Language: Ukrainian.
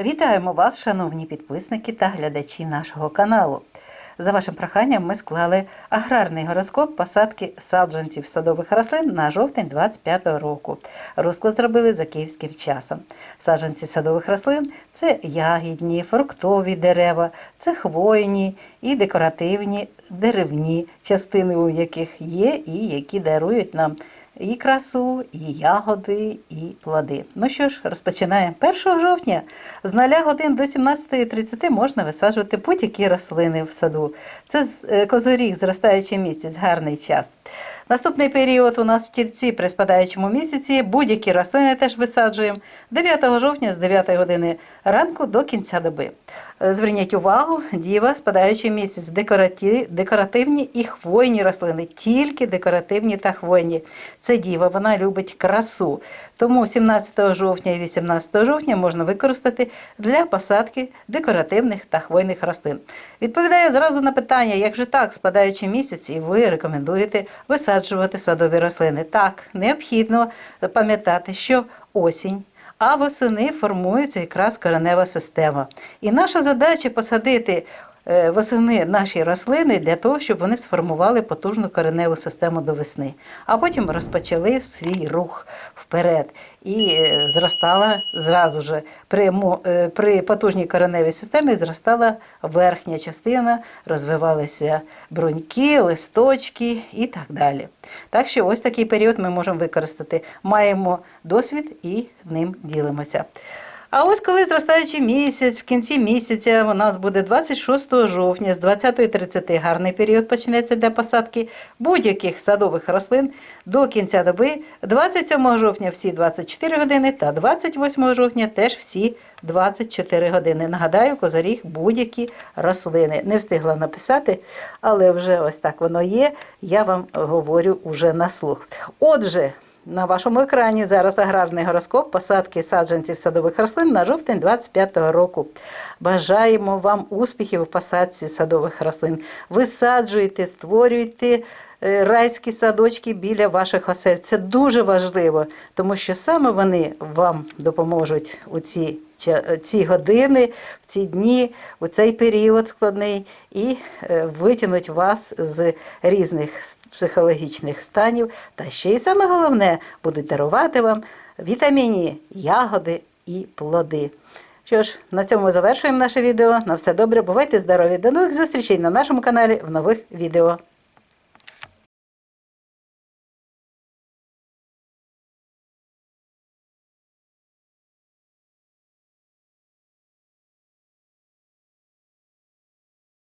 Вітаємо вас, шановні підписники та глядачі нашого каналу. За вашим проханням ми склали аграрний гороскоп посадки саджанців садових рослин на жовтень 25 року. Розклад зробили за київським часом. Саджанці садових рослин це ягідні, фруктові дерева, це хвойні і декоративні деревні, частини у яких є і які дарують нам і красу, і ягоди, і плоди. Ну що ж, розпочинаємо 1 жовтня. З 0 годин до 17.30 можна висаджувати будь-які рослини в саду. Це е, козоріг, зростаючий місяць, гарний час. Наступний період у нас в тільці при спадаючому місяці. Будь-які рослини теж висаджуємо 9 жовтня з 9 години ранку до кінця доби. Е, Зверніть увагу, діва, спадаючий місяць, декоративні і хвойні рослини, тільки декоративні та хвойні. Це діва, вона любить красу. Тому 17 жовтня і 18 жовтня можна використати для посадки декоративних та хвойних рослин. Відповідаю зразу на питання, як же так, спадаючий місяць, і ви рекомендуєте висаджувати садові рослини. Так, необхідно пам'ятати, що осінь. А восени формується якраз коренева система. І наша задача посадити восени наші рослини для того, щоб вони сформували потужну кореневу систему до весни. А потім розпочали свій рух вперед. І е, зростала зразу ж при, е, при потужній кореневій системі зростала верхня частина, розвивалися бруньки, листочки і так далі. Так що ось такий період ми можемо використати. Маємо досвід і ним ділимося. А ось коли зростаючий місяць, в кінці місяця у нас буде 26 жовтня з 20.30 гарний період почнеться для посадки будь-яких садових рослин до кінця доби. 27 жовтня всі 24 години та 28 жовтня теж всі 24 години. Нагадаю, козаріг будь-які рослини. Не встигла написати, але вже ось так воно є. Я вам говорю уже на слух. Отже, на вашому екрані зараз аграрний гороскоп посадки саджанців садових рослин на жовтень 25-го року. Бажаємо вам успіхів у посадці садових рослин. Висаджуйте, створюйте е, райські садочки біля ваших осель. Це дуже важливо, тому що саме вони вам допоможуть у ці, ча- ці години, в ці дні, у цей період складний і е, витягнуть вас з різних психологічних станів. Та ще й саме головне будуть дарувати вам вітамінні ягоди і плоди. Що ж, на цьому ми завершуємо наше відео. На все добре, бувайте здорові. До нових зустрічей на нашому каналі в нових відео.